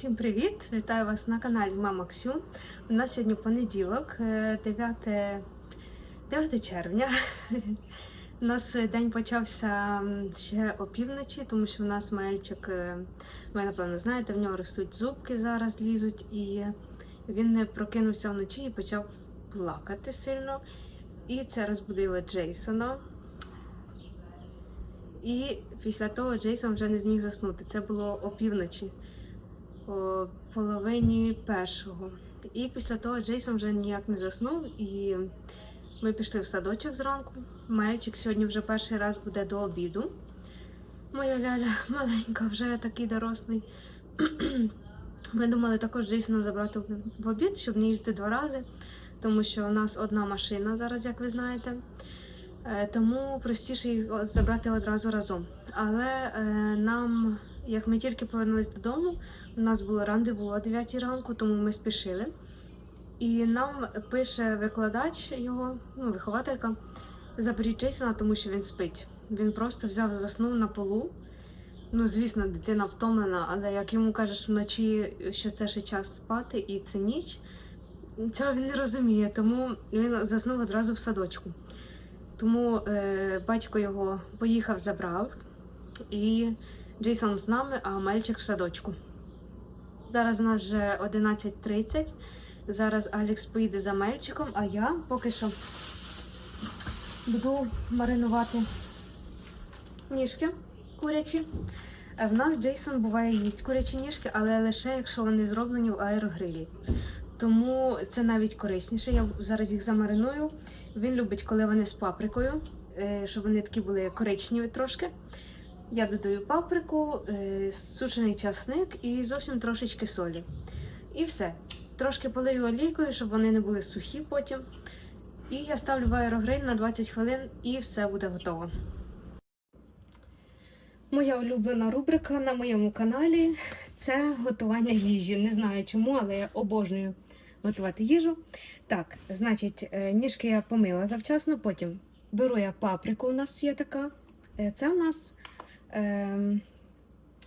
Всім привіт! Вітаю вас на каналі Мама Ксю. У нас сьогодні понеділок, е, 9, 9 червня. У нас день почався ще опівночі, тому що у нас мальчик, е, ви напевно знаєте, в нього ростуть зубки зараз лізуть, і він прокинувся вночі і почав плакати сильно. І це розбудило Джейсона. І після того Джейсон вже не зміг заснути. Це було опівночі о половині першого. І після того Джейсон вже ніяк не заснув, і ми пішли в садочок зранку. Мальчик сьогодні вже перший раз буде до обіду. Моя ляля маленька, вже такий дорослий. Ми думали також Джейсона забрати в- обід, щоб не їздити два рази, тому що у нас одна машина зараз, як ви знаєте. Е, Тому простіше їх забрати одразу разом. Але е, нам, як ми тільки повернулись додому, у нас було рандеву о 9 ранку, тому ми спішили. І нам пише викладач його, ну, вихователька, заберіть Джейсона, тому що він спить. Він просто взяв, заснув на полу. Ну, звісно, дитина втомлена, але як йому кажеш вночі, що це ще час спати і це ніч, цього він не розуміє, тому він заснув одразу в садочку. Тому е, батько його поїхав, забрав, і Джейсон з нами, а мальчик в садочку. Зараз у нас вже 11.30. Зараз Алекс поїде за мальчиком, а я поки що буду маринувати ніжки курячі. Е, В нас Джейсон буває їсть курячі ніжки, але лише якщо вони зроблені в аерогрилі. Тому це навіть корисніше. Я зараз їх замариную. Він любить, коли вони з паприкою, е, щоб вони такі були коричневі трошки. Я додаю паприку, е, сушений часник і зовсім трошечки солі. І все. Трошки полию олійкою, щоб вони не були сухі потім. І я ставлю в аерогриль на 20 хвилин і все буде готово. Моя улюблена рубрика на моєму каналі це готування їжі. Не знаю чому, але я обожнюю готувати їжу. Так, значить, е, ніжки я помила завчасно, потім беру я паприку, у нас є така. Е, Це у нас, ем,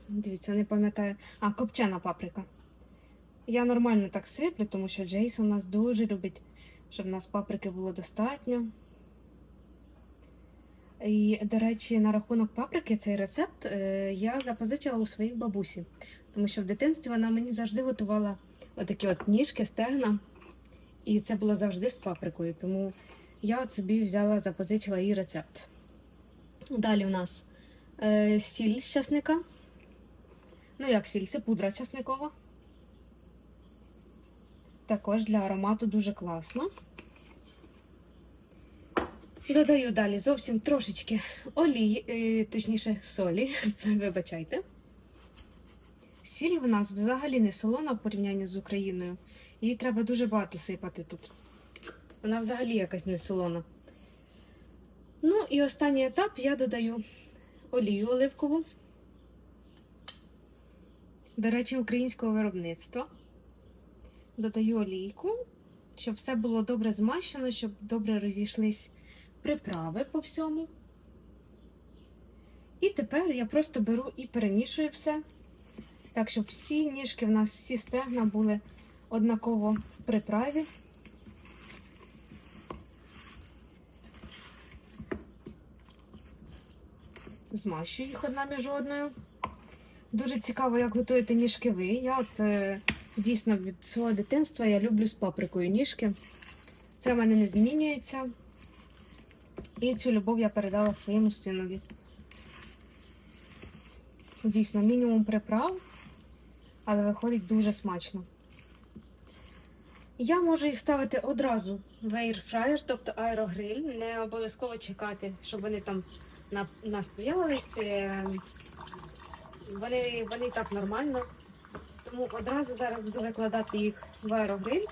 дивіться, не пам'ятаю, а копчена паприка. Я нормально так сиплю, тому що Джейсон нас дуже любить, щоб у нас паприки було достатньо. І, до речі, на рахунок паприки цей рецепт е, я запозичила у своїй бабусі, тому що в дитинстві вона мені завжди готувала отакі от ніжки, стегна, і це було завжди з паприкою. Тому я от собі взяла, запозичила її рецепт. Далі в нас е, сіль з часника. Ну, як сіль, це пудра часникова. Також для аромату дуже класно. Додаю далі зовсім трошечки олії, е, точніше солі, вибачайте. Сіль в нас взагалі не солона в порівнянні з Україною. Її треба дуже багато сипати тут. Вона взагалі якась не солона. Ну і останній етап я додаю олію оливкову. До речі, українського виробництва. Додаю олійку, щоб все було добре змащено, щоб добре розійшлись приправи по всьому. І тепер я просто беру і перемішую все. Так, щоб всі ніжки в нас, всі стегна були однаково в приправі. Змащую їх одна між одною. Дуже цікаво, як готуєте ніжки ви. Я от е, дійсно від свого дитинства я люблю з паприкою ніжки. Це в мене не змінюється. І цю любов я передала своєму синові. Дійсно, мінімум приправ, але виходить дуже смачно. Я можу їх ставити одразу в air тобто аерогриль. Не обов'язково чекати, щоб вони там настоялись. Вони, вони так нормально. Тому одразу зараз буду викладати їх в аерогриль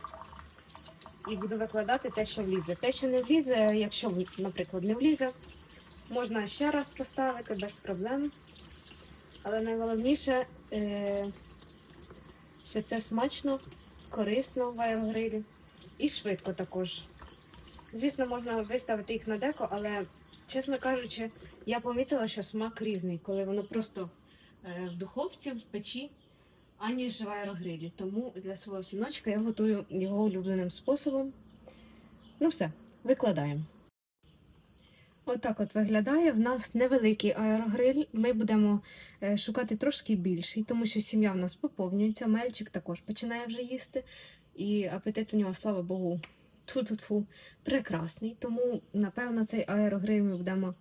і буду викладати те, що влізе. Те, що не влізе, якщо, наприклад, не влізе, можна ще раз поставити без проблем. Але найголовніше, е, що це смачно, корисно в аерогрилі і швидко також. Звісно, можна виставити їх на деко, але, чесно кажучи, я помітила, що смак різний, коли воно просто е, в духовці, в печі, аніж в аерогрилі. Тому для свого синочка я готую його улюбленим способом. Ну все, викладаємо. Отак от виглядає. В нас невеликий аерогриль. Ми будемо е, шукати трошки більший, тому що сім'я в нас поповнюється. Мельчик також починає вже їсти. І апетит у нього, слава Богу, тфу-тфу-тфу, прекрасний. Тому, напевно, цей аерогриль ми будемо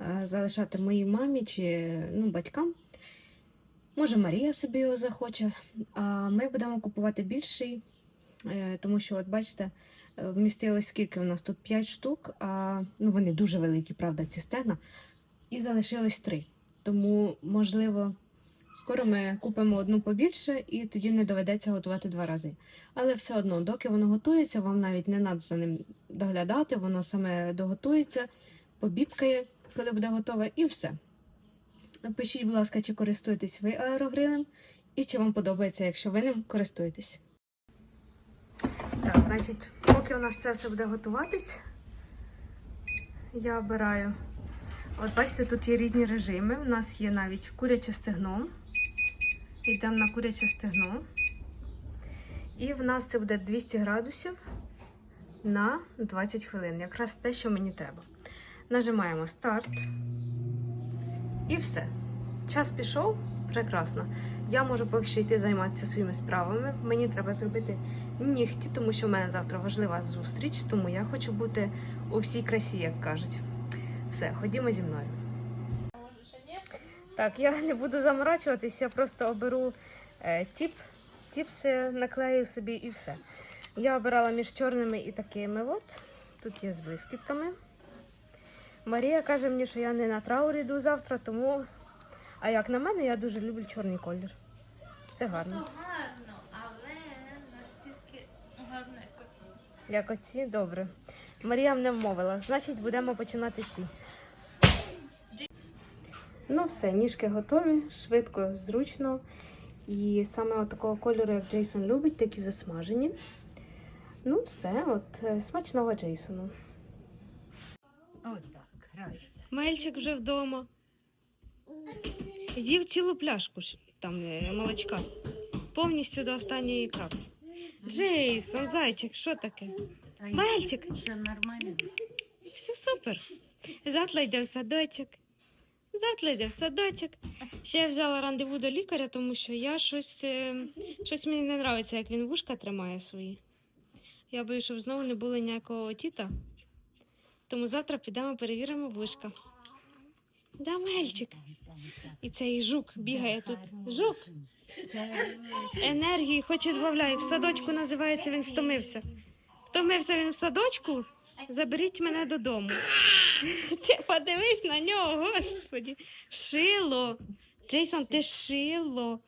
е, залишати моїй мамі чи ну, батькам. Може, Марія собі його захоче. А ми будемо купувати більший, е, тому що, от бачите, е, вмістилось скільки у нас тут 5 штук, а ну, вони дуже великі, правда, ці стегна. І залишилось 3. Тому, можливо, скоро ми купимо одну побільше і тоді не доведеться готувати два рази. Але все одно, доки воно готується, вам навіть не треба за ним доглядати, воно саме доготується, побібкає, коли буде готове, і все. Пишіть, будь ласка, чи користуєтесь ви аерогрилем, і чи вам подобається, якщо ви ним користуєтесь. Так, значить, поки у нас це все буде готуватись, я обираю. От бачите, тут є різні режими. У нас є навіть куряче стегно. Йдемо на куряче стегно. І в нас це буде 200 градусів на 20 хвилин. Якраз те, що мені треба. Нажимаємо старт. І все. Час пішов, прекрасно. Я можу поки що йти займатися своїми справами. Мені треба зробити нігті, тому що в мене завтра важлива зустріч, тому я хочу бути у всій красі, як кажуть. Все, ходімо зі мною. Так, я не буду заморачуватись, я просто оберу е, тіп, тіпси наклею собі і все. Я обирала між чорними і такими. от. Тут є з блискітками. Марія каже мені, що я не на траур йду завтра, тому. А як на мене, я дуже люблю чорний колір. Це гарно. То гарно, але настільки гарно, як оці. Як оці, добре. Марія мене вмовила. Значить, будемо починати ці. Ну, все, ніжки готові, швидко, зручно. І саме от такого кольору, як Джейсон любить, такі засмажені. Ну, все, от е, смачного Джейсону. Отак, грайся. Мельчик вже вдома. З'їв цілу пляшку там е, молочка. Повністю до останньої краплі. Джейсон, зайчик, що таке? Мальчик. Все нормально. Все супер. Завтра йде в садочок. Завтра йде в садочок. Ще я взяла рандеву до лікаря, тому що я щось, е, щось мені не подобається, як він вушка тримає свої. Я боюсь, щоб знову не було ніякого тіта. Тому завтра підемо перевіримо вушка. Да, мельчик. І цей жук бігає тут. Жук! Енергії хоч відбавляй. В садочку називається він втомився. Втомився він в садочку. Заберіть мене додому. Ти подивись на нього, господі. Шило. Джейсон, ти шило.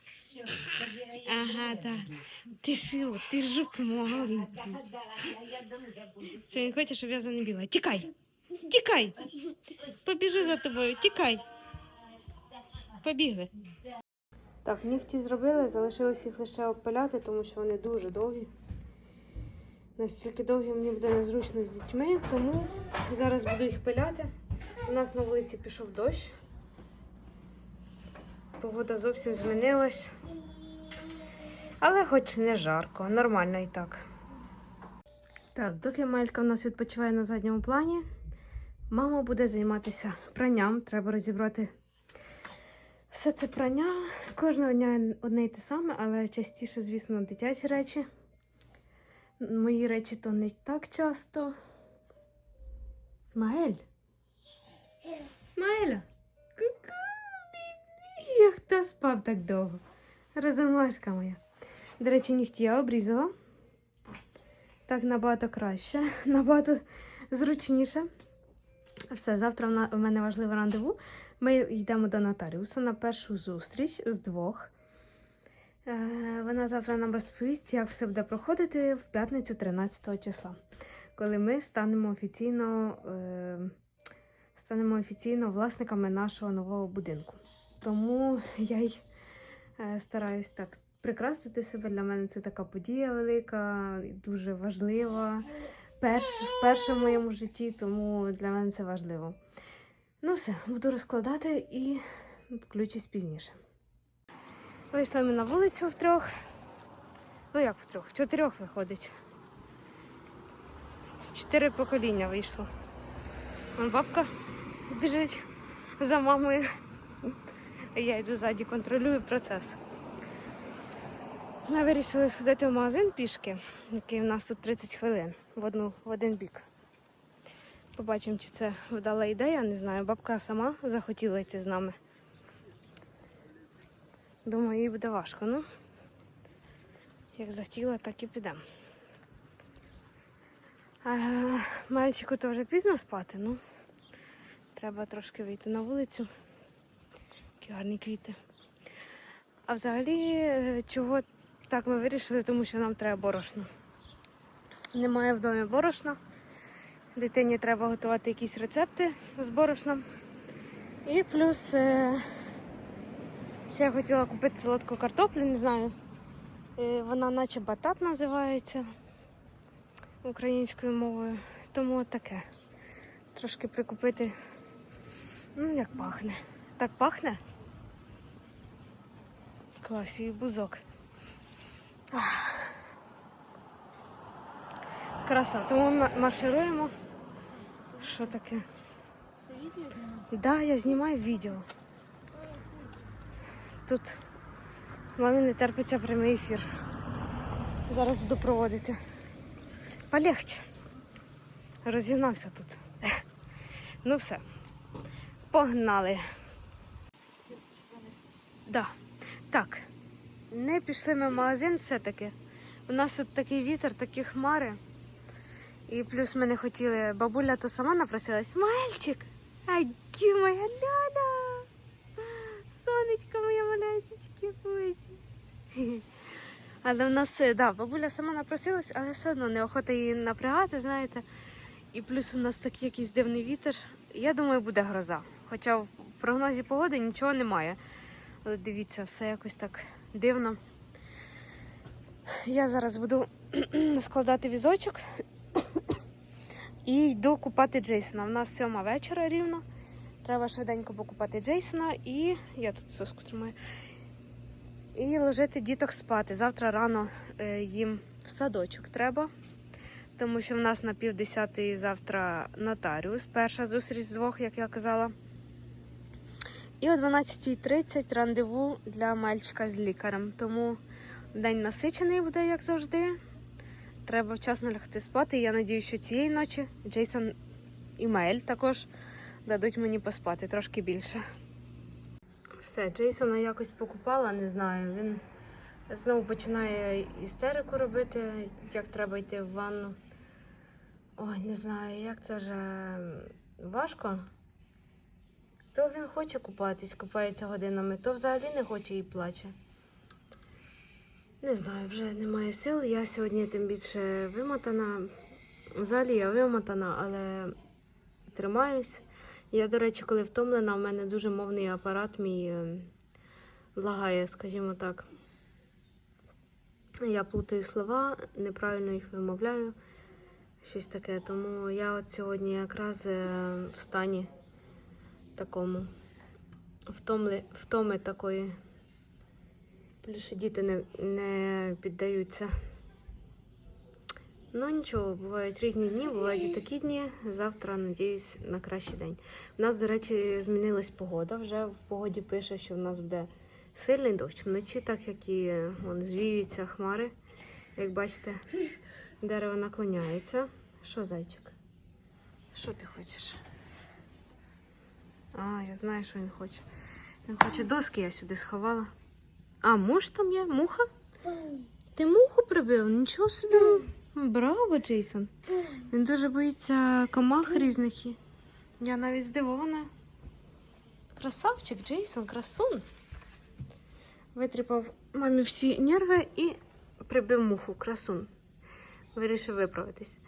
Ага, так. Ти шило, ти жук маленький. Це він хоче, щоб я за ним. Тікай! Тікай! Побіжу за тобою, тікай. Побігли. Так, нігті зробили, залишилось їх лише обпиляти, тому що вони дуже довгі. Настільки довгі мені буде незручно з дітьми, тому зараз буду їх пиляти. У нас на вулиці пішов дощ. Погода зовсім змінилась. Але хоч не жарко, нормально і так. Так, доки Малька у нас відпочиває на задньому плані, мама буде займатися пранням. Треба розібрати все це прання. Кожного дня одне й те саме, але частіше, звісно, дитячі речі. Мої речі то не так часто. Маель. Маеля. Бібі. Хто спав так довго? Розумашка моя. До речі, нігті я обрізала. Так набагато краще, набагато зручніше. Все, завтра в мене важливе рандеву. Ми йдемо до нотаріуса на першу зустріч з двох. Е, Вона завтра нам розповість, як все буде проходити в п'ятницю 13 числа, коли ми станемо офіційно, е, станемо офіційно власниками нашого нового будинку. Тому я й е, стараюсь так прикрасити себе. Для мене це така подія велика, дуже важлива. Перш, вперше в моєму житті, тому для мене це важливо. Ну все, буду розкладати і включусь пізніше. Вийшли ми на вулицю втрьох. Ну як втрьох? В чотирьох виходить. Чотири покоління вийшло. Вон бабка біжить за мамою. А я йду ззаді, контролюю процес. Ми вирішили сходити в магазин пішки, який в нас тут 30 хвилин в, одну, в один бік. Побачимо, чи це вдала ідея, не знаю. Бабка сама захотіла йти з нами. Думаю, їй буде важко. Ну, як захотіла, так і підемо. Мальчику то вже пізно спати, ну треба трошки вийти на вулицю. Які гарні квіти. А взагалі, чого так ми вирішили, тому що нам треба борошно. Немає в домі борошна. Дитині треба готувати якісь рецепти з борошном. І плюс е, ще я хотіла купити солодку картоплю, не знаю. Е, Вона наче батат називається українською мовою. Тому от таке. Трошки прикупити. Ну, як пахне. Так пахне? Клас, і бузок. Ах. Краса. Тому ми маршируємо. Що таке? Да, я знімаю відео. Тут мене не терпиться прямий ефір. Зараз буду проводити. Полегче. Розігнався тут. Ну все. Погнали. Да. Так. Не пішли ми в магазин все-таки. У нас тут такий вітер, такі хмари. І плюс ми не хотіли. Бабуля то сама напросилась. Мальчик! Ай, моя ляля! Але в нас, е, да, бабуля сама напросилась, але все одно неохота її напрягати, знаєте. І плюс у нас такий якийсь дивний вітер. Я думаю, буде гроза. Хоча в прогнозі погоди нічого немає. Але дивіться, все якось так дивно. Я зараз буду складати візочок і йду купати Джейсона. У нас сьома вечора рівно. Треба швиденько покупати Джейсона і я тут соску тримаю. І ложити діток спати. Завтра рано е, їм в садочок треба. Тому що в нас на півдесятої завтра нотаріус. Перша зустріч з двох, як я казала. І о 12.30 рандеву для мальчика з лікарем. Тому день насичений буде, як завжди. Треба вчасно лягти спати. Я надію, що цієї ночі Джейсон і Мель також дадуть мені поспати трошки більше. Все, Джейсона якось покупала, не знаю. Він знову починає істерику робити, як треба йти в ванну. Ой, не знаю, як це вже важко. То він хоче купатись, купається годинами, то взагалі не хоче і плаче. Не знаю, вже немає сил. Я сьогодні тим більше вимотана. Взагалі я вимотана, але тримаюсь. Я, до речі, коли втомлена, у мене дуже мовний апарат мій е, лагає, скажімо так. Я плутаю слова, неправильно їх вимовляю. Щось таке. Тому я от сьогодні якраз е, в стані такому втомли, втоми такої. Плюс діти не, не піддаються. Ну нічого, бувають різні дні, бувають і такі дні. Завтра, надіюсь, на кращий день. У нас, до речі, змінилась погода. Вже в погоді пише, що в нас буде сильний дощ вночі, так як і вон, звіюються хмари. Як бачите, дерево наклоняється. Що, зайчик? Що ти хочеш? А, я знаю, що він хоче. Він хоче доски, я сюди сховала. А, муж там є? Муха? Ти муху прибив? Нічого собі. Браво, Джейсон. Він дуже боїться комах різних. Я навіть здивована. Красавчик, Джейсон, красун. Витріпав мамі всі нерви і прибив муху, красун. Вирішив виправитись.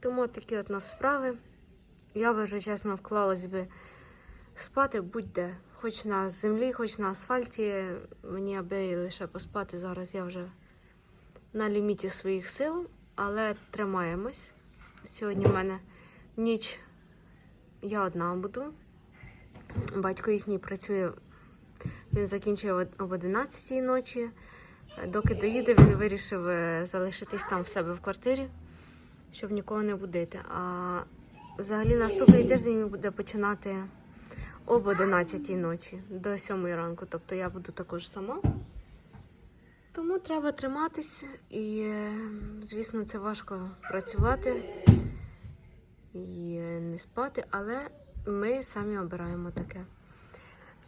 Тому такі от нас справи. Я би вже чесно вклалась би спати будь-де. Хоч на землі, хоч на асфальті. Мені аби лише поспати. Зараз я вже на ліміті своїх сил, але тримаємось. Сьогодні в мене ніч я одна буду. Батько їхній працює Він закінчує об 11 ночі. Доки доїде, він вирішив е, залишитись там в себе в квартирі, щоб нікого не будити. А взагалі наступний тиждень він буде починати об 11 ночі до 7 ранку. Тобто я буду також сама. Тому треба триматись і, е, звісно, це важко працювати і е, не спати, але ми самі обираємо таке.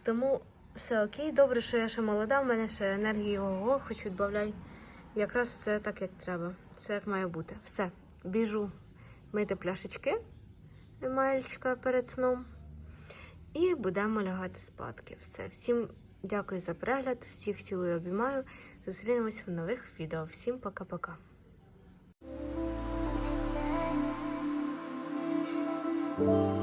Тому все окей, добре, що я ще молода, в мене ще енергії ого, хоч відбавляй. Якраз все так, як треба. Все як має бути. Все, біжу мити пляшечки мальчика перед сном. І будемо лягати спадки. Все. Всім дякую за перегляд, всіх цілую обіймаю. Зустрінемось в нових відео. Всім пока-пока. Thank